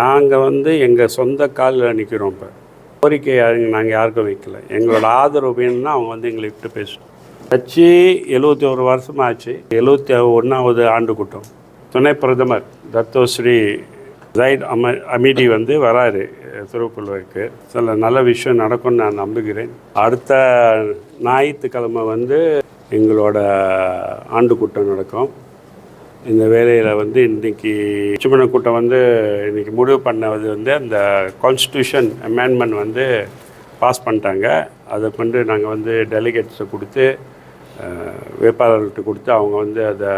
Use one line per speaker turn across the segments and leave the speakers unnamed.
நாங்கள் வந்து எங்கள் சொந்த காலில் நிற்கிறோம் இப்போ. கோரிக்கை நாங்கள் யாருக்கும் வைக்கல. எங்களோட ஆதரவு வேணும்னா அவங்க வந்து எங்களை விட்டு பேசணும். கட்சி எழுபத்தி ஒரு வருஷம் ஆச்சு. எழுபத்தி ஒன்றாவது ஆண்டு கூட்டம். துணை பிரதமர் தத்தோஸ்ரீ ஜைட் அம அமிடி வந்து வராரு திருவள்ளுவருக்கு. சில நல்ல விஷயம் நடக்கும்னு நான் நம்புகிறேன். அடுத்த ஞாயிற்றுக்கிழமை வந்து எங்களோட ஆண்டு கூட்டம் நடக்கும். இந்த வேலையில் வந்து இன்றைக்கி உச்சமன கூட்டம் வந்து இன்றைக்கி முடிவு பண்ணது வந்து அந்த கான்ஸ்டியூஷன் அமெண்ட்மெண்ட் வந்து பாஸ் பண்ணிட்டாங்க. அதை கொண்டு நாங்கள் வந்து டெலிகேட்ஸை கொடுத்து அஹ், வேட்பாளர்கள்ட்ட கொடுத்து அவங்க வந்து அதை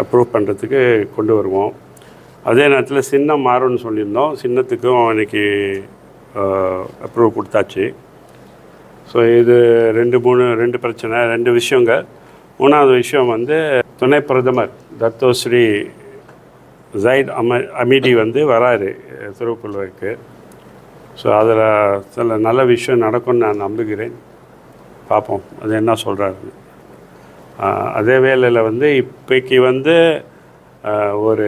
அப்ரூவ் பண்ணுறதுக்கு கொண்டு வருவோம். அதே நேரத்தில் சின்னம் மாறும்னு சொல்லியிருந்தோம். சின்னத்துக்கும் இன்றைக்கி அப்ரூவ் கொடுத்தாச்சு. ஸோ இது ரெண்டு மூணு ரெண்டு பிரச்சனை ரெண்டு விஷயங்கள். மூணாவது விஷயம் வந்து துணை பிரதமர் தத்தோஸ்ரீ ஜைட் அம அமிடி வந்து வராரு திருவள்ளுவருக்கு. ஸோ அதில் சில நல்ல விஷயம் நடக்கும்னு நான் நம்புகிறேன். பார்ப்போம் அது என்ன சொல்கிறாருன்னு அதே வேளையில் வந்து இப்போக்கு வந்து ஒரு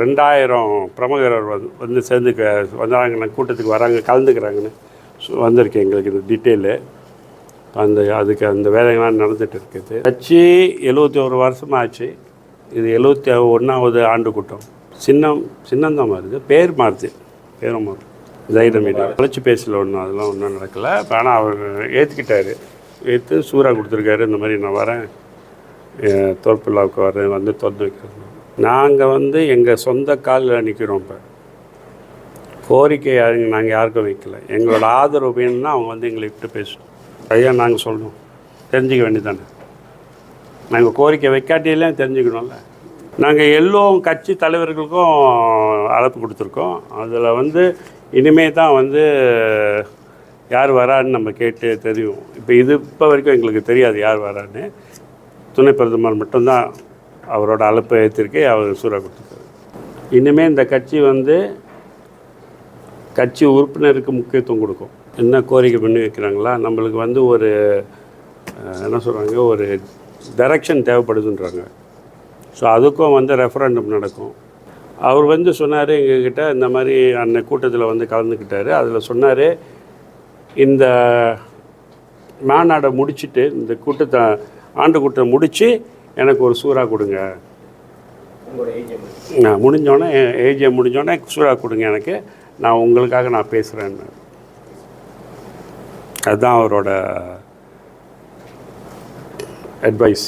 ரெண்டாயிரம் பிரமுகர் வந்து வந்து சேர்ந்துக்க வந்தாங்க கூட்டத்துக்கு வராங்க கலந்துக்கிறாங்கன்னு ஸோ வந்திருக்கு எங்களுக்கு இது டீட்டெயிலு. அந்த அதுக்கு அந்த வேலைகள்லாம் நடந்துட்டு இருக்குது கட்சி எழுபத்தி ஒரு வருஷம் ஆச்சு இது எழுபத்தி ஒன்றாவது ஆண்டு கூட்டம். சின்னம் சின்னந்தான் மாறுது பேர் மாறுது. பேரும் மாறுது ஜைடம் மீடியா. அழைச்சி பேசல ஒன்றும் அதெல்லாம் ஒன்றும் நடக்கலை. ஆனால் அவர் ஏற்றுக்கிட்டார் ஏற்று சூறா கொடுத்துருக்காரு. இந்த மாதிரி நான் வரேன். தோற்பில்லாவுக்கு வரேன். வந்து திறந்து வைக்கிறேன் நாங்கள் வந்து எங்கள் சொந்த காலில் நிற்கிறோம் இப்போ. கோரிக்கை நாங்கள் யாருக்கும் வைக்கல. எங்களோட ஆதரவு வேணும்னா அவங்க வந்து எங்களை விட்டு பேசணும். ஐயா நாங்கள் சொல்லணும் தெரிஞ்சுக்க வேண்டியதானே நாங்கள் கோரிக்கை வைக்காட்டியெல்லாம் தெரிஞ்சுக்கணும்ல. நாங்கள் எல்லோரும் கட்சி தலைவர்களுக்கும் அழைப்பு கொடுத்துருக்கோம். அதில் வந்து இனிமே தான் வந்து யார் வரான்னு நம்ம கேட்டு தெரியும். இப்போ இது இப்போ வரைக்கும் எங்களுக்கு தெரியாது யார் வரான்னு துணை பிரதமர் மட்டும்தான் அவரோட அழைப்பை ஏற்றிருக்கே அவர் சூறா கொடுத்துருக்காரு. இனிமேல் இந்த கட்சி வந்து கட்சி உறுப்பினருக்கு முக்கியத்துவம் கொடுக்கும். என்ன கோரிக்கை பண்ணி வைக்கிறாங்களா நம்மளுக்கு வந்து ஒரு என்ன சொல்கிறாங்க ஒரு டைரக்ஷன் தேவைப்படுதுன்றாங்க. ஸோ அதுக்கும் வந்து ரெஃபரண்டம் நடக்கும். அவர் வந்து சொன்னார் எங்ககிட்ட இந்த மாதிரி அந்த கூட்டத்தில் வந்து கலந்துக்கிட்டார். அதில் சொன்னார் இந்த மாநாடை முடிச்சிட்டு இந்த கூட்டத்தை ஆண்டு கூட்டம் முடித்து எனக்கு ஒரு சூறா கொடுங்க. நான் முடிஞ்சோடனே ஏஜிஎம் முடிஞ்சோடனே சூறா கொடுங்க எனக்கு. நான் உங்களுக்காக நான் பேசுகிறேன்னு அதுதான் அவரோட அட்வைஸ்